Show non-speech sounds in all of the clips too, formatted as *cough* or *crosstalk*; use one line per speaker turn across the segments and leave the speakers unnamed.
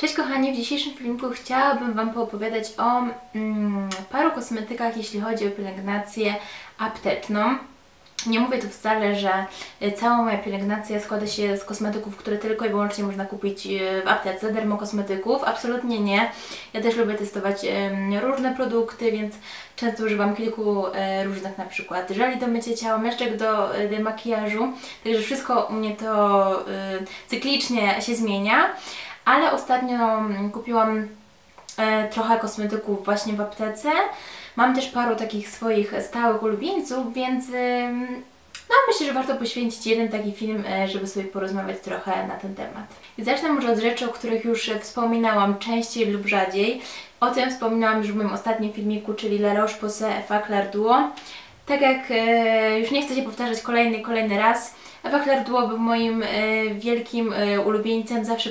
Cześć kochani, w dzisiejszym filmiku chciałabym Wam poopowiadać o mm, paru kosmetykach, jeśli chodzi o pielęgnację apteczną. Nie mówię tu wcale, że y, cała moja pielęgnacja składa się z kosmetyków, które tylko i wyłącznie można kupić y, w aptece, dermokosmetyków. Absolutnie nie. Ja też lubię testować różne produkty, więc często używam kilku różnych na przykład żeli do mycia ciała, mieszczek do, do makijażu. Także wszystko u mnie to cyklicznie się zmienia ale ostatnio mm, kupiłam e, trochę kosmetyków właśnie w aptece. Mam też paru takich swoich stałych ulubieńców, więc no, myślę, że warto poświęcić jeden taki film, e, żeby sobie porozmawiać trochę na ten temat. Zacznę może od rzeczy, o których już wspominałam częściej lub rzadziej. O tym wspominałam już w moim ostatnim filmiku, czyli La Roche-Posay Effaclar Duo. Tak jak e, już nie chcę się powtarzać kolejny kolejny raz, Ewa Claire Duo był moim e, wielkim e, ulubieńcem, zawsze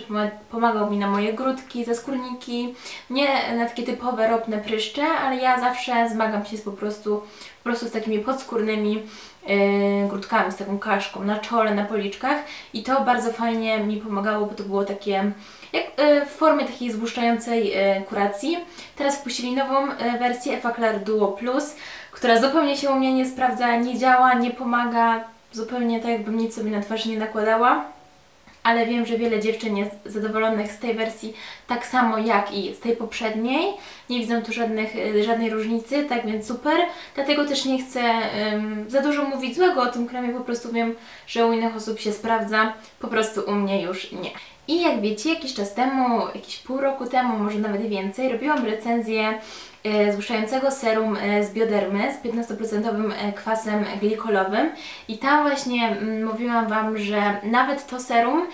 pomagał mi na moje grudki, zaskórniki, nie na takie typowe ropne pryszcze, ale ja zawsze zmagam się z po prostu, po prostu z takimi podskórnymi e, grudkami, z taką kaszką na czole, na policzkach. I to bardzo fajnie mi pomagało, bo to było takie jak, w formie takiej zbłuszczającej kuracji. Teraz wpuścili nową wersję Effaclar Duo Plus, która zupełnie się u mnie nie sprawdza, nie działa, nie pomaga, zupełnie tak jakbym nic sobie na twarz nie nakładała. Ale wiem, że wiele dziewczyn jest zadowolonych z tej wersji tak samo jak i z tej poprzedniej. Nie widzę tu żadnych, y, żadnej różnicy, tak więc super. Dlatego też nie chcę um, za dużo mówić złego o tym kremie, po prostu wiem, że u innych osób się sprawdza, po prostu u mnie już nie. I jak wiecie, jakiś czas temu, jakieś pół roku temu, może nawet więcej, robiłam recenzję e, złuszczającego serum e, z biodermy z 15% e, kwasem glikolowym i tam właśnie mm, mówiłam Wam, że nawet to serum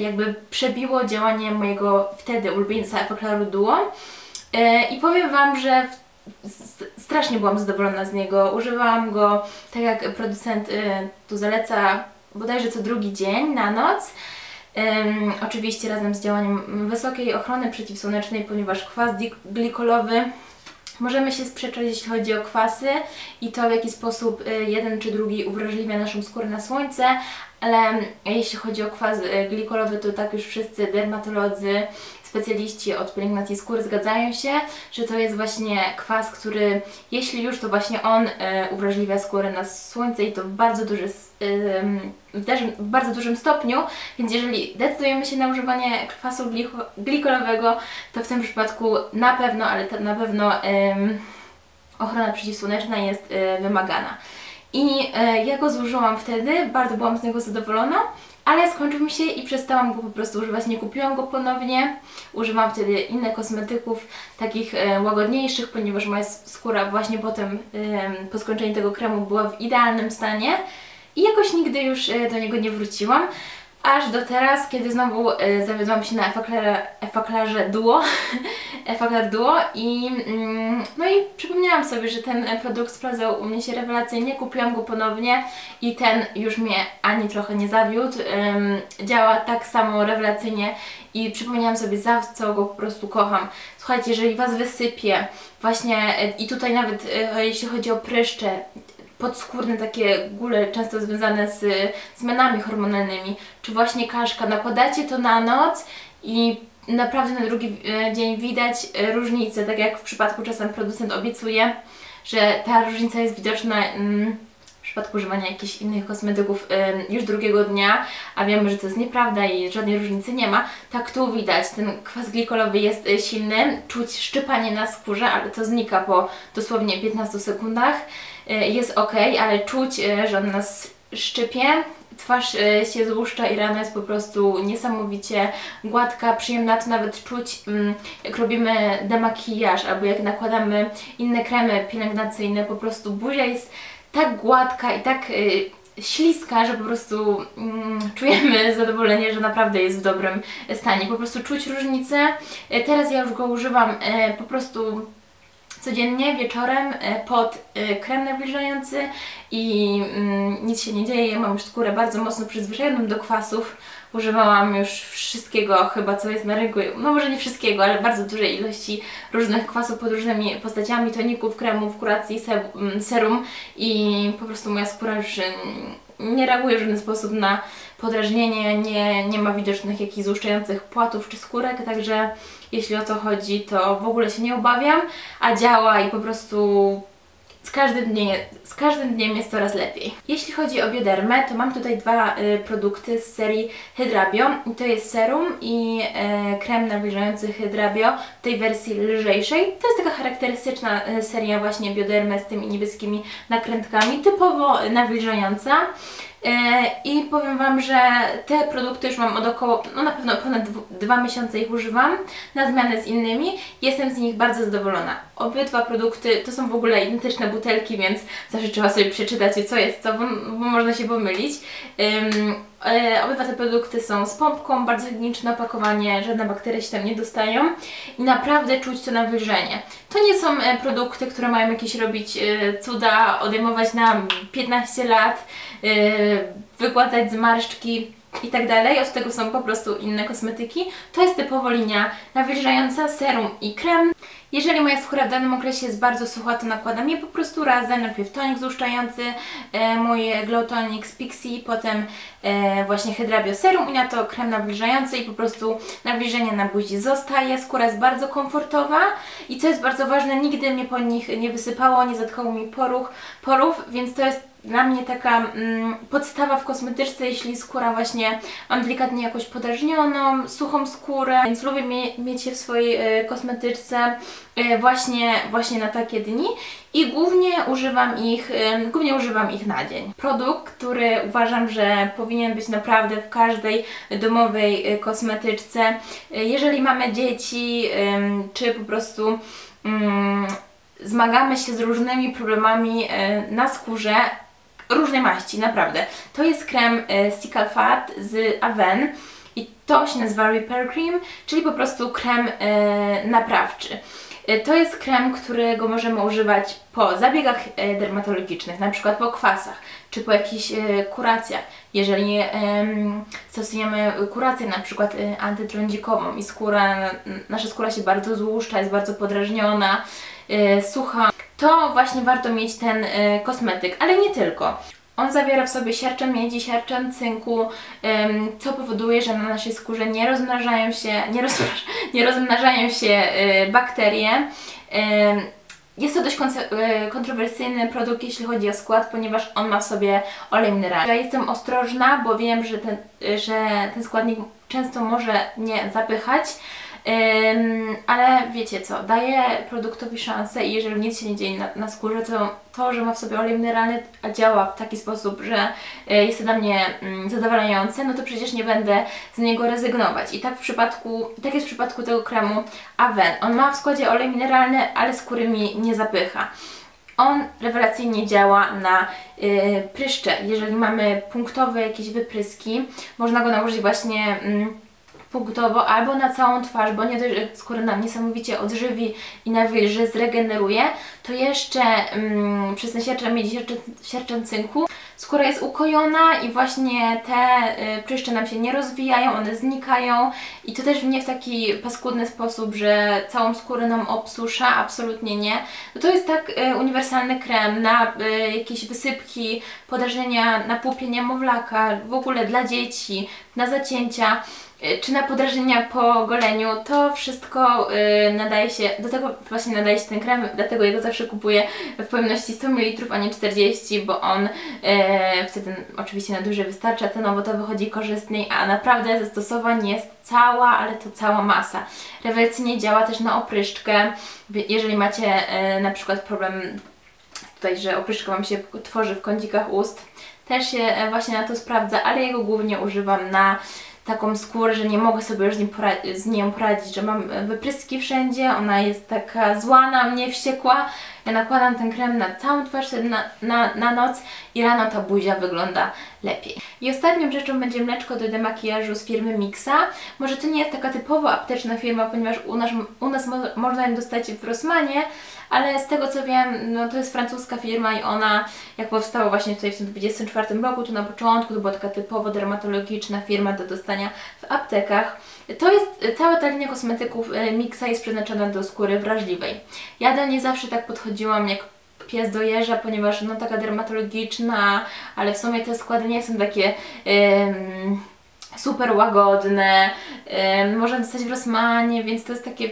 jakby przebiło działanie mojego wtedy ulubieńca Epoclaru Duo i powiem Wam, że strasznie byłam zadowolona z niego. Używałam go tak jak producent tu zaleca bodajże co drugi dzień na noc. Oczywiście razem z działaniem wysokiej ochrony przeciwsłonecznej, ponieważ kwas glikolowy Możemy się sprzeczać, jeśli chodzi o kwasy i to, w jaki sposób y, jeden czy drugi uwrażliwia naszą skórę na słońce, ale jeśli chodzi o kwas y, glikolowy, to tak już wszyscy dermatolodzy, specjaliści od pielęgnacji skóry zgadzają się, że to jest właśnie kwas, który jeśli już, to właśnie on e, uwrażliwia skórę na słońce i to w bardzo, duży, e, w bardzo dużym stopniu, więc jeżeli decydujemy się na używanie kwasu glikolowego, to w tym przypadku na pewno, ale na pewno ochrona przeciwsłoneczna jest e, wymagana. I e, ja go zużyłam wtedy, bardzo byłam z niego zadowolona ale skończył mi się i przestałam go po prostu używać, nie kupiłam go ponownie. Używam wtedy innych kosmetyków, takich e, łagodniejszych, ponieważ moja skóra właśnie potem, po skończeniu tego kremu była w idealnym stanie. I jakoś nigdy już e, do niego nie wróciłam aż do teraz, kiedy znowu y, zawiodłam się na Effaclarze Duo, *laughs* Effaclar Duo i mm, no i przypomniałam sobie, że ten produkt sprawdzał u mnie się rewelacyjnie, kupiłam go ponownie i ten już mnie ani trochę nie zawiódł, ym, działa tak samo rewelacyjnie i przypomniałam sobie za co go po prostu kocham. Słuchajcie, jeżeli Was wysypie właśnie y, i tutaj nawet y, jeśli chodzi o pryszcze, podskórne takie góle, często związane z zmianami hormonalnymi, czy właśnie kaszka, nakładacie to na noc i naprawdę na drugi e, dzień widać e, różnicę, tak jak w przypadku czasem producent obiecuje, że ta różnica jest widoczna mm, przypadku używania jakichś innych kosmetyków już drugiego dnia, a wiemy, że to jest nieprawda i żadnej różnicy nie ma, tak tu widać, ten kwas glikolowy jest e, silny, czuć szczypanie na skórze, ale to znika po dosłownie 15 sekundach. E, jest ok, ale czuć, e, że on nas szczypie. Twarz się złuszcza i rana jest po prostu niesamowicie gładka, przyjemna. To nawet czuć, mm, jak robimy demakijaż albo jak nakładamy inne kremy pielęgnacyjne. Po prostu buzia jest tak gładka i tak śliska, że po prostu mm, czujemy *laughs* zadowolenie, że naprawdę jest w dobrym stanie. Po prostu czuć różnicę. Teraz ja już go używam po prostu codziennie wieczorem pod krem nawilżający i mm, nic się nie dzieje. Ja mam już skórę bardzo mocno przyzwyczajoną do kwasów. Używałam już wszystkiego chyba, co jest na rynku. No może nie wszystkiego, ale bardzo dużej ilości różnych kwasów pod różnymi postaciami, toników, kremów, kuracji, mm, serum. I po prostu moja skóra już mm, nie reaguje w żaden sposób na podrażnienie, nie, nie ma widocznych jakichś złuszczających płatów czy skórek, także jeśli o to chodzi, to w ogóle się nie obawiam, a działa i po prostu z każdym, dniem, z każdym dniem jest coraz lepiej. Jeśli chodzi o biodermę, to mam tutaj dwa y, produkty z serii Hydrabio. To jest serum i y, krem nawilżający Hydrabio w tej wersji lżejszej. To jest taka charakterystyczna y, seria właśnie biodermy z tymi niebieskimi nakrętkami, typowo nawilżająca. E, I powiem Wam, że te produkty już mam od około, no na pewno ponad dwa miesiące ich używam, na zmianę z innymi. Jestem z nich bardzo zadowolona. Obydwa produkty to są w ogóle identyczne butelki, więc zawsze trzeba sobie przeczytać co jest co, bo, bo można się pomylić. Obydwa te produkty są z pompką, bardzo higieniczne opakowanie, żadne bakterie się tam nie dostają i naprawdę czuć to nawilżenie. To nie są e, produkty, które mają jakieś robić e, cuda, odejmować nam 15 lat, wygładzać zmarszczki i tak dalej. Od tego są po prostu inne kosmetyki. To jest typowo linia nawilżająca, serum i krem. Jeżeli moja skóra w danym okresie jest bardzo sucha, to nakładam je po prostu razem. Najpierw tonik złuszczający, e, mój Glow Tonic z Pixie, potem e, właśnie Hydrabio Serum i na to krem nawilżający i po prostu nawilżenie na buzi zostaje. Skóra jest bardzo komfortowa i co jest bardzo ważne, nigdy mnie po nich nie wysypało, nie zatkało mi poruch, porów, więc to jest dla mnie taka mm, podstawa w kosmetyczce, jeśli skóra właśnie mam delikatnie jakoś podrażnioną, suchą skórę, więc lubię mie mieć je w swojej y, kosmetyczce właśnie, właśnie na takie dni i głównie używam ich, y, głównie używam ich na dzień. Produkt, który uważam, że powinien być naprawdę w każdej domowej kosmetyczce. Jeżeli mamy dzieci, czy po prostu mm, zmagamy się z różnymi problemami na skórze, różnej maści, naprawdę. To jest krem e, Stickle Fat z Aven i to się nazywa Repair Cream, czyli po prostu krem e, naprawczy. E, to jest krem, którego możemy używać po zabiegach e, dermatologicznych, na przykład po kwasach, czy po jakichś e, kuracjach. Jeżeli stosujemy kurację na przykład antytrądzikową i skóra, nasza skóra się bardzo złuszcza, jest bardzo podrażniona, sucha, to właśnie warto mieć ten kosmetyk, ale nie tylko. On zawiera w sobie siarczan miedzi, siarczan cynku, co powoduje, że na naszej skórze nie rozmnażają się, nie, rozmnaż, nie rozmnażają się y, bakterie. Jest to dość y, kontrowersyjny produkt, jeśli chodzi o skład, ponieważ on ma w sobie olej mineralny. Ja jestem ostrożna, bo wiem, że ten, że ten składnik często może nie zapychać, ale wiecie co, daje produktowi szansę i jeżeli nic się nie dzieje na, na skórze, to to, że ma w sobie olej mineralny, a działa w taki sposób, że e, jest to dla mnie mm, zadowalające, no to przecież nie będę z niego rezygnować. I tak w przypadku, tak jest w przypadku tego kremu Aven. On ma w składzie olej mineralny, ale skóry mi nie zapycha. On rewelacyjnie działa na y, pryszcze. Jeżeli mamy punktowe jakieś wypryski, można go nałożyć właśnie... Y, punktowo albo na całą twarz, bo nie dość, że skóra nam niesamowicie odżywi i nawilży, zregeneruje, to jeszcze mm, przez ten sierczan miedzi, sierczan, cynku skóra jest ukojona i właśnie te y, pryszcze nam się nie rozwijają, one znikają i to też nie w taki paskudny sposób, że całą skórę nam obsusza, absolutnie nie. No to jest tak y, uniwersalny krem na y, jakieś wysypki, podrażnienia na pupie niemowlaka, w ogóle dla dzieci, na zacięcia. Y, czy na podrażnienia po goleniu, to wszystko yy, nadaje się, do tego właśnie nadaje się ten krem, dlatego jego zawsze kupuję w pojemności 100 ml, a nie 40, bo on yy, wtedy oczywiście na duży wystarcza, ten owocowy wychodzi korzystniej, a naprawdę zastosowań jest cała, ale to cała masa. Rewelacyjnie działa też na opryszczkę, jeżeli macie na przykład problem tutaj, że opryszka Wam się tworzy w kącikach ust, też się właśnie na to sprawdza, ale jego głównie używam na taką skórę, że nie mogę sobie już z, nim z nią poradzić, że mam wypryski wszędzie, ona jest taka zła na mnie, wściekła. Ja nakładam ten krem na całą twarz na, na, na noc i rano ta buzia wygląda lepiej. I ostatnią rzeczą będzie mleczko do demakijażu z firmy Mixa. Może to nie jest taka typowo apteczna firma, ponieważ u nas, u nas mo można ją dostać w Rossmanie, ale z tego co wiem, no to jest francuska firma i ona jak powstała właśnie tutaj w tym 24 roku, to na początku to była taka typowo dermatologiczna firma do dostania w aptekach. To jest, cała ta linia kosmetyków e, Mixa jest przeznaczona do skóry wrażliwej. Ja do niej zawsze tak podchodziłam jak pies dojeżdża, ponieważ no taka dermatologiczna, ale w sumie te składy nie są takie super łagodne, można dostać w Rossmanie, więc to jest takie,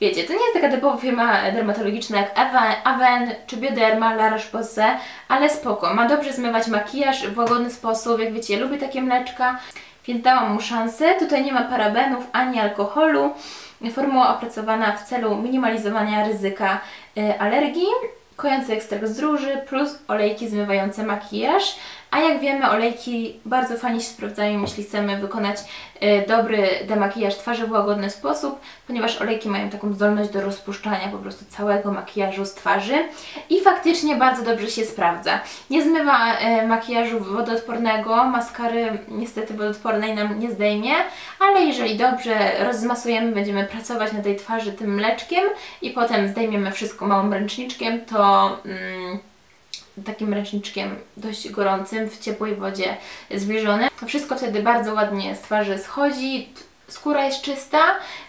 wiecie, to nie jest taka typowa firma dermatologiczna jak Aven, Aven czy Bioderma, La Roche-Posay, ale spoko, ma dobrze zmywać makijaż w łagodny sposób, jak wiecie, ja lubię takie mleczka, więc dałam mu szansę. Tutaj nie ma parabenów ani alkoholu. Formuła opracowana w celu minimalizowania ryzyka y, alergii. Kojący ekstrakt z róży plus olejki zmywające makijaż. A jak wiemy, olejki bardzo fajnie się sprawdzają, jeśli chcemy wykonać y, dobry demakijaż twarzy w łagodny sposób, ponieważ olejki mają taką zdolność do rozpuszczania po prostu całego makijażu z twarzy i faktycznie bardzo dobrze się sprawdza. Nie zmywa y, makijażu wodoodpornego, maskary niestety wodoodpornej nam nie zdejmie, ale jeżeli dobrze rozmasujemy, będziemy pracować na tej twarzy tym mleczkiem i potem zdejmiemy wszystko małym ręczniczkiem, to... Mm, takim ręczniczkiem dość gorącym w ciepłej wodzie zwilżone. Wszystko wtedy bardzo ładnie z twarzy schodzi, skóra jest czysta,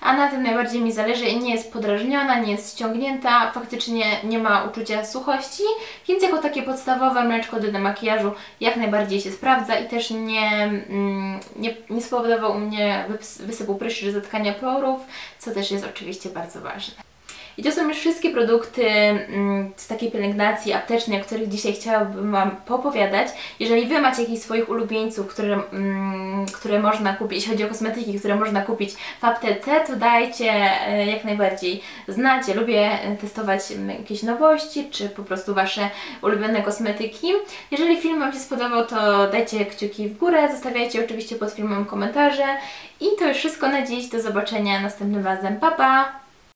a na tym najbardziej mi zależy i nie jest podrażniona, nie jest ściągnięta, faktycznie nie ma uczucia suchości, więc jako takie podstawowe mleczko do demakijażu jak najbardziej się sprawdza i też nie, mm, nie, nie spowodował u mnie wysypu pryszczy, zatkania porów, co też jest oczywiście bardzo ważne. I to są już wszystkie produkty mm, z takiej pielęgnacji aptecznej, o których dzisiaj chciałabym Wam popowiadać. Jeżeli Wy macie jakichś swoich ulubieńców, które, mm, które można kupić, jeśli chodzi o kosmetyki, które można kupić w aptece, to dajcie e, jak najbardziej znać. Ja lubię e, testować mm, jakieś nowości, czy po prostu Wasze ulubione kosmetyki. Jeżeli film Wam się spodobał, to dajcie kciuki w górę, zostawiajcie oczywiście pod filmem komentarze. I to już wszystko na dziś. Do zobaczenia następnym razem. Pa, pa!